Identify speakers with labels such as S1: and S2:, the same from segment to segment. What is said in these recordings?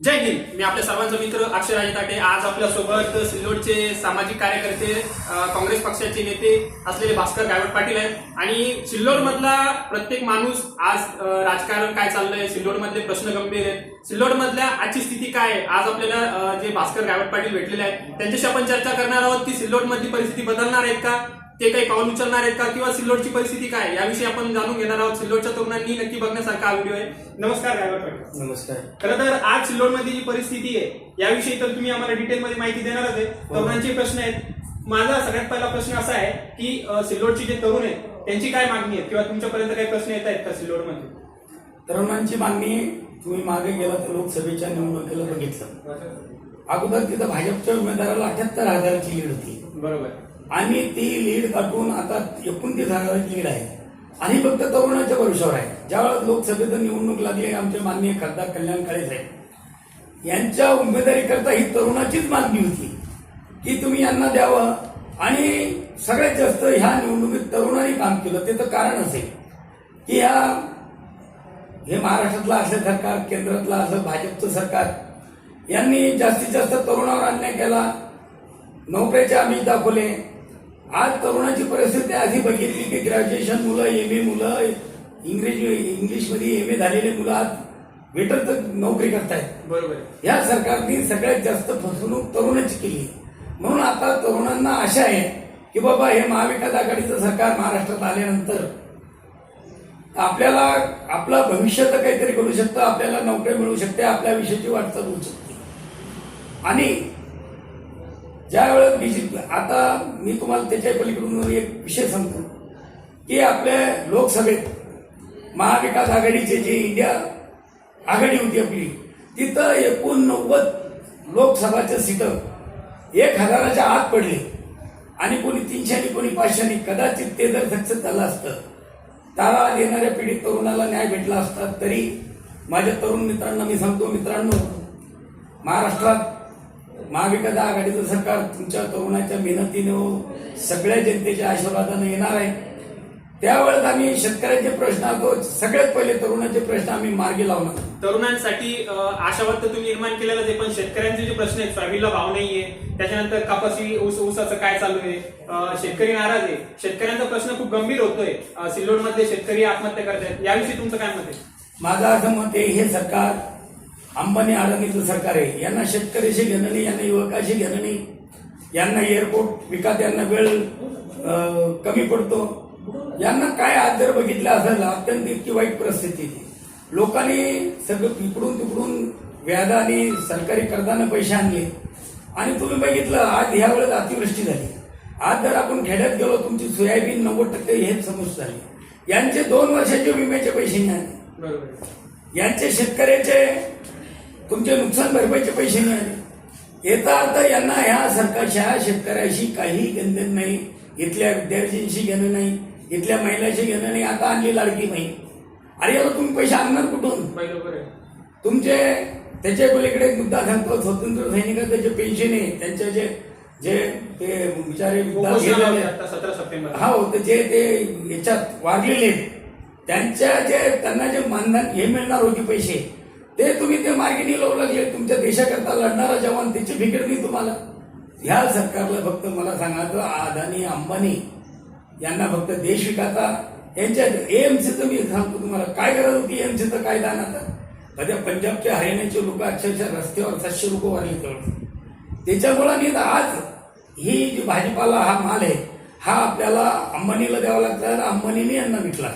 S1: जय हिंद. मी आपल्या सर्वांचा मित्र अक्षय ताटे आज आपल्यासोबत सिल्लोडचे सामाजिक कार्यकर्ते काँग्रेस पक्षाचे नेते असलेले भास्कर गायवट पाटील आहेत. आणि सिल्लोड मधला प्रत्येक माणूस आज राजकारण काय चाललंय सिल्लोड मधले प्रश्न गंभीर आहेत. सिल्लोड मधल्या आजची स्थिती काय आहे? आज आपल्याला जे भास्कर गायवट पाटील भेटलेले आहेत त्यांच्याशी आपण चर्चा करणार आहोत की सिल्लोड मधली परिस्थिती बदलणार आहेत का? ते काही पाऊल उचलणार आहेत का? किंवा सिल्लोडची परिस्थिती काय? याविषयी आपण जाणून घेणार आहोत. सिल्लोडच्या तरुणांनी नक्की बघण्यासारखा हा व्हिडिओ आहे. नमस्कार
S2: नमस्कार.
S1: खरं तर आज सिल्लोडमध्ये जी परिस्थिती आहे याविषयी तर तुम्ही आम्हाला डिटेलमध्ये माहिती देणारच आहे. तरुणांचे प्रश्न आहेत. माझा सगळ्यात पहिला प्रश्न असा आहे की सिल्लोडचे जे तरुण आहेत त्यांची काय मागणी आहे किंवा तुमच्यापर्यंत काही प्रश्न येत आहेत का सिल्लोडमध्ये?
S2: तरुणांची मागणी तुम्ही मागे गेला तर लोकसभेच्या निवडणुकीला बघितलं. अगोदर तिथं भाजपच्या उमेदवाराला अठ्याहत्तर हजाराची लीड होती.
S1: बरोबर.
S2: आणि ती लीड काढून आता एकोणतीस हजाराची लीड आहे. आणि फक्त तरुणाच्या भरोशावर आहे. ज्यावेळेस लोकसभेत निवडणूक लागली आमचे माननीय खासदार कल्याण काळे साहेब यांच्या उमेदवारीकरता ही तरुणाचीच मागणी होती की तुम्ही यांना द्यावं. आणि सगळ्यात जास्त ह्या निवडणुकीत तरुणांनी काम केलं. त्याचं कारण असेल की ह्या हे महाराष्ट्रातलं असं सरकार केंद्रातलं असं भाजपचं सरकार यांनी जास्तीत जास्त तरुणावर अन्याय केला. नोकऱ्याचे आम्ही दाखवले. आज तरुणाची परिस्थिती अशी बघितली की ग्रॅज्युएशन मुलं एम ए मुलं इंग्रजी इंग्लिशमध्ये एम ए झालेले मुलं आज वेटर तर नोकरी करतायत.
S1: बरोबर.
S2: या सरकारने सगळ्यात जास्त फसवणूक तरुणाची केली. म्हणून आता तरुणांना आशा आहे की बाबा हे महाविकास आघाडीचं सरकार महाराष्ट्रात आल्यानंतर आपल्याला आपलं भविष्य तर काहीतरी करू शकतं आपल्याला नोकरी मिळू शकते आपल्या विषयाची वाटचाल होऊ शकते. आणि ज्या वेळेस बीजेपी आता मी तुम्हाला त्याच्या पलीकडून एक विषय सांगतो. की आपल्या लोकसभेत महाविकास आघाडीचे जे इंडिया आघाडी होती आपली तिथं एकोणनव्वद लोकसभाच्या सीटं एक हजाराच्या आत पडले. आणि कोणी तीनशे कोणी पाचशे कदाचित ते जर सक्सेस झालं असतं तारा येणाऱ्या पिढीत तरुणाला न्याय भेटला असता तरी माझ्या तरुण मित्रांना मी सांगतो मित्रांनो महाराष्ट्रात महाविकास आघाडीचं सरकार तुमच्या तरुणाच्या मेहनतीनं सगळ्या जनतेच्या आशीर्वादानं येणार आहे. त्यावेळेस आम्ही शेतकऱ्यांचे प्रश्न असो सगळ्यात पहिले तरुणाचे प्रश्न आम्ही मार्गी लावणार
S1: तरुणांसाठी आशावाद तर तुम्ही निर्माण केलेलं आहे पण शेतकऱ्यांचे जे प्रश्न आहेत सोयाबीनला भाव नाहीये. त्याच्यानंतर कपाशी ऊस ऊसाचं काय चालू आहे? शेतकरी नाराज आहे. शेतकऱ्यांचा प्रश्न खूप गंभीर होतोय. अ, सिल्लोडमधले शेतकरी आत्महत्या करतायत. याविषयी तुमचं काय मत आहे?
S2: माझं असं मत आहे हे सरकार अंबानी अडाणीचं सरकार आहे. यांना शेतकऱ्याशी घेणं नाही यांना युवकाशी घेणं नाही यांना एअरपोर्ट विकास यांना वेळ कमी पडतो. यांना काय आज जर बघितलं असेल अत्यंत इतकी वाईट परिस्थिती. लोकांनी सगळं इकडून तिकडून व्याजाने सरकारी कर्जाने पैसे आणले. आणि तुम्ही बघितलं आज ह्या वेळेस अतिवृष्टी झाली. आज जर आपण खेड्यात गेलो तुमची सोयाबीन नव्वद टक्के हे समज झाली. यांचे दोन वर्षाचे विम्याचे पैसे नाही. यांचे शेतकऱ्याचे तुमचे नुकसान भरपाईचे पैसे नाही आले याचा अर्थ यांना ह्या सरकारच्या शेतकऱ्याशी काही घेणं नाही. इथल्या विद्यार्थ्यांशी घेणं नाही. इथल्या महिलाशी घेणं नाही. आता आणली लाडकी बहीण. अरे याला तुम्ही पैसे आणणार कुठून? तुमचे त्याच्या पलीकडे मुद्दा सांगतो स्वतंत्र सैनिकाचे जे पेन्शन आहे त्यांचे जे जे ते बिचारे गेलेले
S1: होते आता
S2: हा होतं जे ते याच्यात वाढलेले त्यांच्या जे त्यांना जे मानधन हे मिळणार होते पैसे. ते तुम्ही ते मार्गी लावू लागले तुमच्या देशाकरता लढणारा जवान त्याची फिकीर नाही तुम्हाला. ह्या सरकारला फक्त मला सांगायचं अदानी अंबानी यांना फक्त देश विकाचा यांच्या एएमसीचं मी सांगतो तुम्हाला. काय गरज होती एएमसीचं काय आणता कध्या पंजाबचे हरियाणाचे लोक अक्षरशः रस्त्यावर सातशे लोक वाढले तर त्याच्यामुळं नाही आज ही जी भाजीपाला हा माल आहे हा आपल्याला अंबानीला द्यावा लागतो आणि अंबानीने यांना विकला.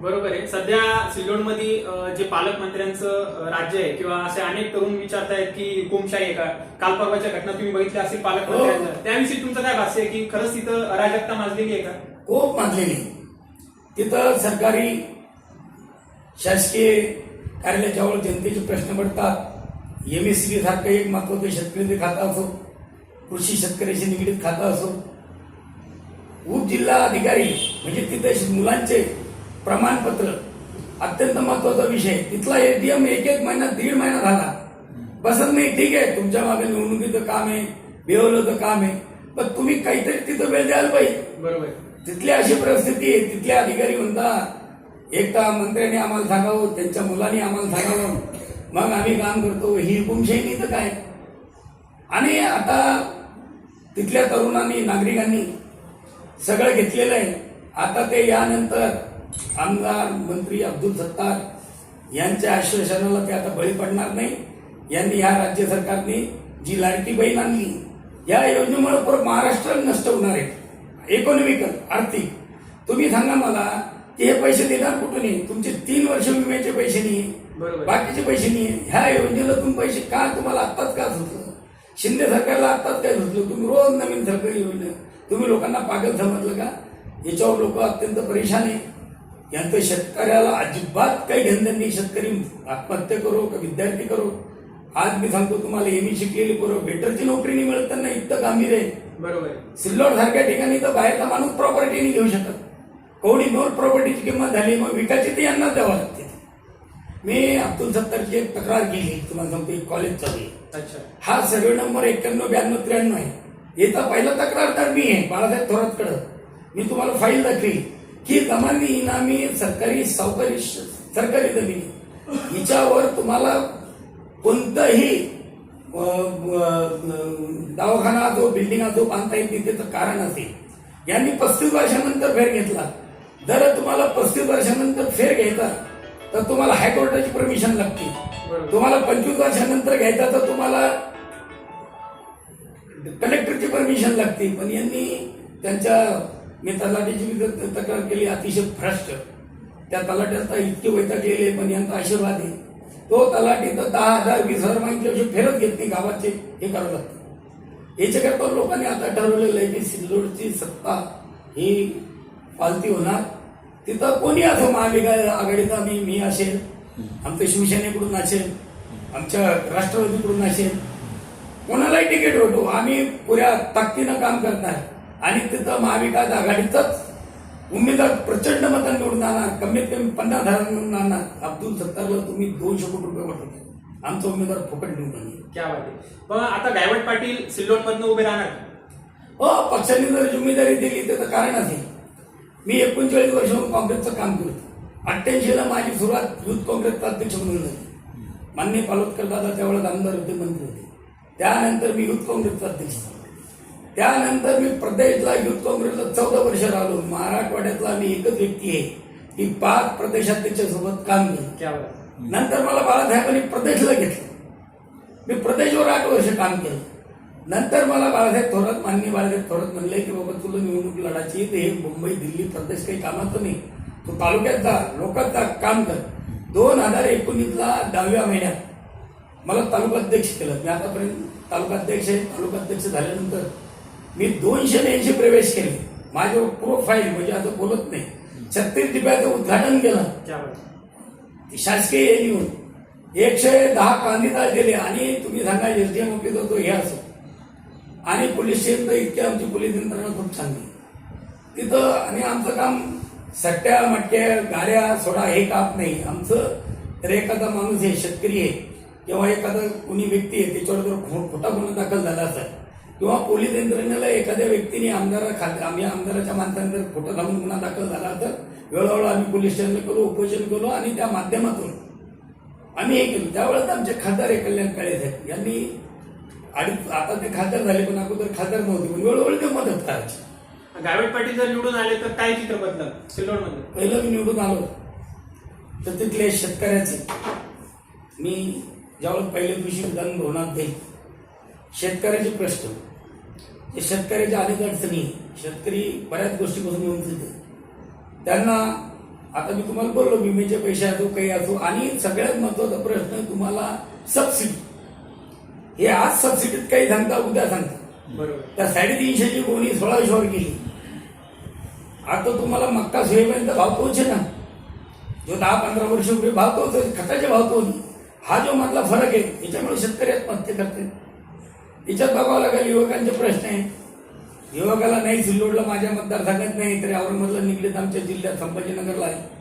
S1: बरोबर आहे. सध्या सिल्लोडमध्ये जे पालकमंत्र्यांचं राज्य आहे किंवा असे अनेक तरुण विचारतायत की हुकुमशाही आहे का? काल परवाच्या घटना तुम्ही बघितल्या असतील पालकमंत्र्यांच्या त्याविषयी तुमचं काय भाष्य आहे की खरंच तिथं अराजकता माजलेली आहे का?
S2: खूप मानलेली तिथं सरकारी शासकीय कार्यालयाच्यावर जनतेचे प्रश्न पडतात. एम एस सी सारखं एक महत्वाचं शेतकरी खातं असो कृषी शेतकऱ्याशी निगडीत खातं असो. उपजिल्हा अधिकारी म्हणजे तिथे मुलांचे प्रमाणपत्र. अत्यंत महत्त्वाचा विषय. तिथला एटीएम एक एक महिना दीड महिना झाला. बसत नाही ठीक आहे तुमच्या मागे निवडणुकीचं काम आहे बेवलं काम आहे. पण तुम्ही काहीतरी तिथं वेळ द्यायला पाहिजे.
S1: बरोबर.
S2: तिथली अशी परिस्थिती आहे तिथले अधिकारी म्हणतात एकटा मंत्र्यांनी आम्हाला सांगावं त्यांच्या मुलांनी आम्हाला सांगावं. मग आम्ही काम करतो. ही हुकुमशाही तर काय? आणि आता तिथल्या तरुणांनी नागरिकांनी सगळं घेतलेलं आहे. आता ते यानंतर आमदार मंत्री अब्दुल सत्तार यांच्या आश्वासनाला ते आता बळी पडणार नाही. यांनी या राज्य सरकारने जी लाडकी बहीण आणली या योजनेमुळे परत महाराष्ट्र नष्ट होणार आहे. इकॉनॉमिकल आर्थिक. तुम्ही सांगा मला की हे पैसे देणार कुठून आहे तुमचे तीन वर्ष विम्याचे पैसे नाही. बाकीचे पैसे नाही. ह्या योजनेला तुम्ही पैसे का तुम्हाला आत्ताच का सुचलं शिंदे सरकारला आत्ताच काय सुचलं तुम्ही रोज नवीन सरकारी योजना. तुम्ही लोकांना पागल समजलं का? याच्यावर लोक अत्यंत परेशान आहे यांचं शेतकऱ्याला अजिबात काही घेणं नाही. शेतकरी आत्महत्या करो का विद्यार्थी करो? आज मी सांगतो तुम्हाला एम शिकलेली पोरं वेटरची नोकरी नाही मिळत त्यांना इतकं गांभीर आहे.
S1: बरोबर.
S2: सिल्लोड सारख्या ठिकाणी तर बाहेरचा माणूस प्रॉपर्टी नाही घेऊ शकत. कोणी दोन प्रॉपर्टीची किंमत झाली मग विकायची ती यांना द्यावं लागते. मी अब्दुल सत्तारची एक तक्रार केली तुम्हाला सांगतो एक कॉलेज चालू.
S1: अच्छा.
S2: हा सर्वे नंबर एक्क्याण्णव ब्याण्णव त्र्याण्णव आहे. याचा पहिला तक्रारदार मी आहे बाळासाहेब थोरातकडं. मी तुम्हाला फाईल दाखवी की जमानी इनामी सरकारी सावकारी सरकारी जमिनी. हिच्यावर तुम्हाला कोणतंही दवाखाना जो बिल्डिंग जो बांधता येईल त्याचं कारण असेल. यांनी पस्तीस वर्षानंतर फेर घेतला. जर तुम्हाला पस्तीस वर्षानंतर फेर घ्यायचा तर तुम्हाला हायकोर्टाची परमिशन लागते. तुम्हाला पंचवीस वर्षानंतर घ्यायचा तर तुम्हाला कलेक्टरची परमिशन लागते. पण यांनी त्यांच्या मी तलाट्याची मी तक्रार केली अतिशय भ्रष्ट. त्या तलाट्याचा इतके वैतागलेले पण यांचा आशीर्वाद आहे. तो तलाठी तर दहा हजार वीस हजार मागितल्याशिवाय फेरत घेत नाही गावाचे हे करावं लागतं. याच्याकरता लोकांनी आता ठरवलेलं आहे की सिल्लोडची सत्ता ही पालती होणार. तिथं कोणी असं महाविकास आघाडीचा मी मी असेल आमच्या शिवसेनेकडून असेल आमच्या राष्ट्रवादीकडून असेल कोणालाही तिकीट होतो आम्ही पुऱ्या ताकदीनं काम करणार. आणि तिथं महाविकास आघाडीचाच उमेदवार प्रचंड मतांनी निवडून आणणार कमीत कमी पन्नास हजार निवडून आणणार अब्दुल सत्तारला तुम्ही दोनशे कोटी रुपये वाटवते आमचा उमेदवार फुकट निवडून आणेल.
S1: क्या आहे. पण आता गायवट पाटील सिल्लोड मधनं उभे राहणार.
S2: हो पक्षाने जर जिम्मेदारी दिली त्याचं कारण असेल. मी एकोणचाळीस वर्षाहून काँग्रेसचं काम करतो अठ्ठ्याऐंशीला माझी सुरुवात युथ काँग्रेसचा अध्यक्ष म्हणून झाली. मान्य पालोदकर दादा त्यावेळेस आमदार होते मंत्री होते. त्यानंतर मी युथ काँग्रेसचा अध्यक्ष झालो. त्यानंतर मी प्रदेशला युथ काँग्रेसला चौदा वर्ष राहिलो. मराठवाड्यातला मी एकच व्यक्ती आहे. की पाच प्रदेशाध्यक्षासोबत काम केलं. नंतर मला बाळासाहेबांनी प्रदेशला घेतलं. मी प्रदेशवर आठ वर्ष काम केलं. नंतर मला बाळासाहेब थोरात मान्य बाळासाहेब थोरात म्हणले की बाबा तुला निवडणूक लढायची हे मुंबई दिल्ली प्रदेश काही कामाचं नाही. तू तालुक्यात जा लोकात जा काम कर. दोन हजार एकोणीसला दहाव्या महिन्यात मला तालुकाध्यक्ष केलं. मी आतापर्यंत तालुकाध्यक्ष आहे. तालुकाध्यक्ष झाल्यानंतर मी दोनशे ऐंशी प्रवेश केले. माझ्यावर प्रोफाईल म्हणजे असं बोलत नाही. छत्तीस डिब्याचं उद्घाटन केलं. शासकीय येऊन एकशे दहा कांदीदार दिले आणि तुम्ही सांगा एसडीएम ऑफिस होतो हे असो. आणि पोलीस स्टेशन तर इतकी आमची पोलीस यंत्रणा खूप चांगली. तिथं आणि आमचं काम सट्ट्या मटक्या गाड्या सोडा हे काम नाही. आमचं तर एखादा माणूस आहे शेतकरी आहे किंवा एखादा कुणी व्यक्ती आहे त्याच्यावर जर खो- खोटा गुन्हा दाखल झाला असेल किंवा पोलीस यंत्रणेला एखाद्या व्यक्तीने आमदारा खात आम्ही आमदाराच्या माणसाने जर खोटं घालून गुन्हा दाखल झाला तर वेळोवेळी आम्ही पोलीस स्टेशनला केलो उपोषण केलो आणि त्या माध्यमातून आम्ही हे केलं. त्यावेळेस आमचे खासदार आहे कल्याण काळे साहेब. यांनी अडीच आता ते खासदार झाले पण अगोदर खासदार नव्हते पण वेळोवेळी ते मदत करायची.
S1: गायवट पाटील जर निवडून आले तर काय चित्र बदलं सिल्लोडमध्ये
S2: पहिलं मी निवडून आलो. तर तिथले शेतकऱ्याचे मी ज्यावेळेस पहिल्या दिवशी विधान भवनात जाईल शेतकऱ्याचे प्रश्न. जे शेतकऱ्याच्या अनेक अडचणी शेतकरी बऱ्याच गोष्टीपासून फिरते त्यांना आता मी तुम्हाला बोललो विम्याचे पैसे असो काही असो आणि सगळ्यात महत्त्वाचा प्रश्न तुम्हाला सबसिडी हे आज सबसिडीत काही सांगता उद्या सांगता.
S1: बरोबर.
S2: त्या साडेतीनशेची गोणी सोळाशेवर गेली आता तुम्हाला मक्का सोयीपर्यंत भाव पोहोचे ना? जो दहा पंधरा वर्ष रुपये भाव पोहोचतो खताचे भाव तो नाही. हा जो मधला फरक आहे याच्यामुळे शेतकरी आत्महत्या करते याच्यात बघावं लागेल युवकांचे प्रश्न आहे युवकाला नाही सिल्लोडला माझ्या मतदारसंघात नाही तरी औरंगाबादला निघलेत आमच्या जिल्ह्यात संभाजीनगरला. आहे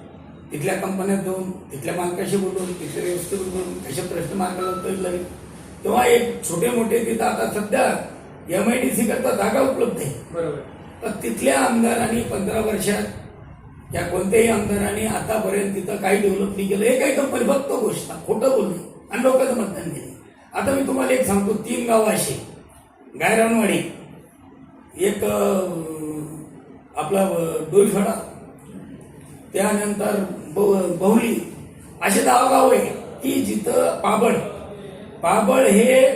S2: तिथल्या कंपन्यात जाऊन तिथल्या मालकाशी बोलून तिथल्या व्यवस्थेवर बोलून कसे प्रश्न मार्गाला उत्तर लागेल तेव्हा एक छोटे मोठे तिथं आता सध्या एम आय डी सी करता जागा उपलब्ध आहे.
S1: बरोबर.
S2: तर तिथल्या आमदारांनी पंधरा वर्षात या कोणत्याही आमदारांनी आतापर्यंत तिथं काही डेव्हलप नाही केलं हे काही कंपनी फक्त घोषणा खोटं बोलणे आणि लोकांचं मतदान केले. आता मी तुम्हाला एक सांगतो तीन गावं अशी. गायरानवाडी एक आपला डोईफडा त्यानंतर ब- बहुली असे दहा गाव आहे. की जिथं पाबळ पाबळ हे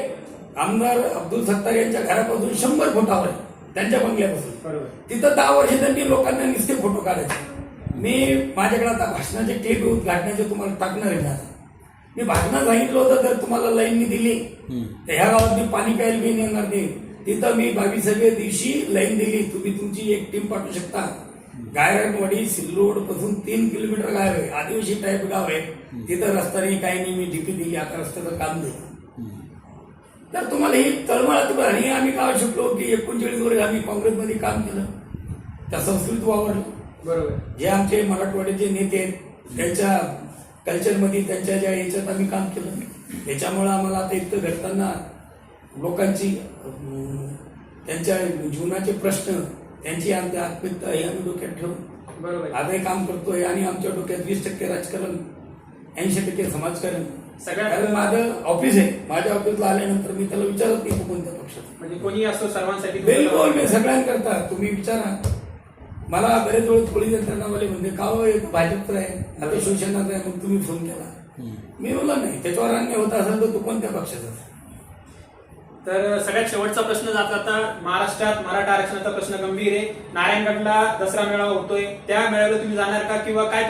S2: आमदार अब्दुल सत्तार यांच्या घरापासून शंभर फुटावर आहे, त्यांच्या बंगल्यापासून.
S1: बरोबर.
S2: तिथं दहा वर्ष त्यांनी लोकांना नुसते फोटो काढायचे. मी माझ्याकडे आता भाषणाचे क्लिप उद्घाटनाचे तुम्हाला टाकणार आहे मी भाषणात सांगितलं होतं तर तुम्हाला लाईन मी दिली तर ह्या गावात मी पाणी प्यायला मी येणार नाही. तिथं मी बावीसाव्या दिवशी लाईन दिली. तुम्ही तुमची एक टीम पाठवू शकता. गायरनवाडी सिल्लोडपासून तीन किलोमीटर गाव आहे. आदिवासी टाईप गाव आहे. तिथं रस्ता नाही काही नाही मी डीपी दिली. आता रस्त्याचं काम दिलं तर तुम्हाला ही तळमळात आणि आम्ही काय शिकलो की एकोणचाळीस वर्ष आम्ही काँग्रेसमध्ये काम केलं. त्या संस्कृत वावरलं.
S1: बरोबर.
S2: जे आमचे मराठवाड्याचे नेते आहेत त्यांच्या कल्चरमध्ये त्यांच्या ज्या याच्यात आम्ही काम केलं त्याच्यामुळं आम्हाला आता इतकं घडताना लोकांची त्यांच्या जीवनाचे प्रश्न त्यांची आमच्या आत्मिकता हे आम्ही डोक्यात ठेवून
S1: बरोबर.
S2: आजही काम करतोय आणि आमच्या डोक्यात वीस टक्के राजकारण ऐंशी टक्के समाजकारण.
S1: सगळ्यात-
S2: कारण माझं ऑफिस आहे. माझ्या ऑफिसला आल्यानंतर मी त्याला विचारत नाही कोणत्या पक्षात
S1: म्हणजे कोणी असो सर्वांसाठी
S2: बिलकुल मी सगळ्यांकरता तुम्ही विचारा. मला बरेच वेळ पोलीस यंत्रणावाले म्हणजे का हो, एक भाजपचं आहे आता शिवसेनाचं आहे मग तुम्ही फोन केला. मी बोललो नाही त्याच्यावर अन्य होत असेल तर तू कोणत्या पक्षाचा?
S1: तर सगळ्यात शेवटचा प्रश्न जात आता महाराष्ट्रात मराठा आरक्षणाचा प्रश्न गंभीर आहे. नारायणगडला दसरा मेळावा होतोय. त्या मेळाव्याला तुम्ही जाणार का किंवा काय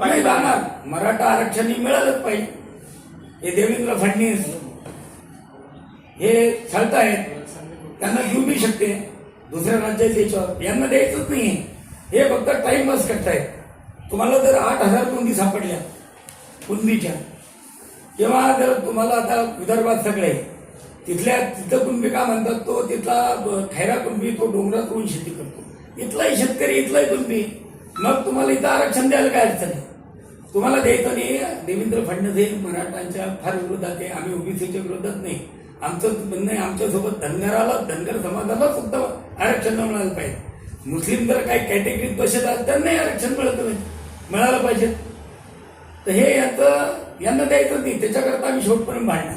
S2: नाही जाणार. मराठा आरक्षण हे मिळालंच पाहिजे. हे देवेंद्र फडणवीस हे आहेत त्यांना देऊ बी शकते. दुसऱ्या राज्याच्या याच्यावर. यांना द्यायचंच नाही हे फक्त टाइमपास करतायत. तुम्हाला जर आठ हजार कुंडी सापडल्या कुंडीच्या किंवा जर तुम्हाला आता विदर्भात सगळे तिथल्या तिथं कुणबी का म्हणतात तो तिथला खैरा कुणबी तो डोंगरात रोज शेती करतो. इथलाही शेतकरी इथलाही कुणबी मग तुम्हाला इथं आरक्षण द्यायला काय अडचण आहे? तुम्हाला द्यायचं नाही देवेंद्र फडणवीस हे मराठांच्या फार विरोधात आहे आम्ही ओबीसीच्या विरोधात नाही. आमचं म्हणणं आहे आमच्यासोबत धनगराला धनगर समाजाला सुद्धा आरक्षण मिळालं पाहिजे. मुस्लिम जर काही कॅटेगरीत बसत आहेत त्यांनाही आरक्षण मिळत नाही. मिळालं पाहिजे. तर हे यांचं यांना द्यायचं नाही त्याच्याकरता आम्ही शेवटपर्यंत भांडणार.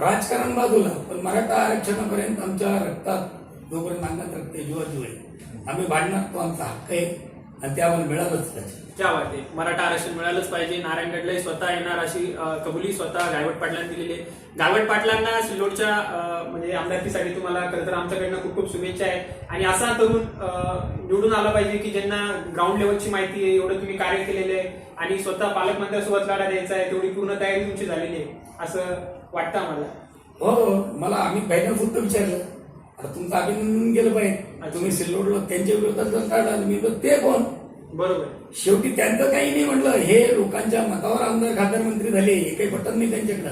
S2: राजकारण बाजूला पण मराठा आरक्षणापर्यंत आमच्या रक्तात जोपर्यंत अंगात रक्त जीवा जीव आहे आम्ही भांडणार तो आमचा हक्क आहे. आणि ते आम्हाला मिळालंच पाहिजे.
S1: क्या बात आहे. मराठा आरक्षण मिळालंच पाहिजे. नारायणगडला स्वतः येणार अशी कबुली स्वतः गायवट पाटलांनी दिलेली आहे. गायवट पाटलांना सिल्लोडच्या म्हणजे आमदारकीसाठी तुम्हाला खरं तर आमच्याकडनं खूप खूप शुभेच्छा आहेत आणि असा तरुण निवडून आला पाहिजे की ज्यांना ग्राउंड लेवलची माहिती आहे एवढं तुम्ही कार्य केलेलं आहे. आणि स्वतः पालकमंत्र्यासोबत लढा द्यायचा आहे तेवढी पूर्ण तयारी तुमची झालेली आहे. असं वाटतं आम्हाला?
S2: हो मला आम्ही पहिल्या सुद्धा विचारलं. आता तुमचं अभिनंदन केलं पाहिजे. तुम्ही सिल्लोडला त्यांच्या विरोधात जर काढला मी तर ते कोण?
S1: बरोबर.
S2: शेवटी त्यांचं काही नाही म्हटलं हे लोकांच्या मतावर आमदार खासदार मंत्री झाले हे काही पटत नाही त्यांच्याकडं.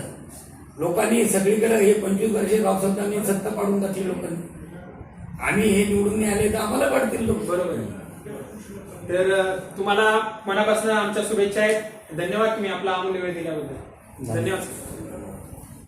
S2: लोकांनी सगळीकडे हे पंचवीस वर्षे रावसाहेबांनी सत्ता पाडून टाकली लोकांनी. आम्ही हे निवडून नाही आले तर आम्हाला पाडतील लोक.
S1: बरोबर. तर तुम्हाला मनापासून आमच्या शुभेच्छा आहेत. धन्यवाद तुम्ही आपला अमूल्य वेळ दिल्याबद्दल. धन्यवाद.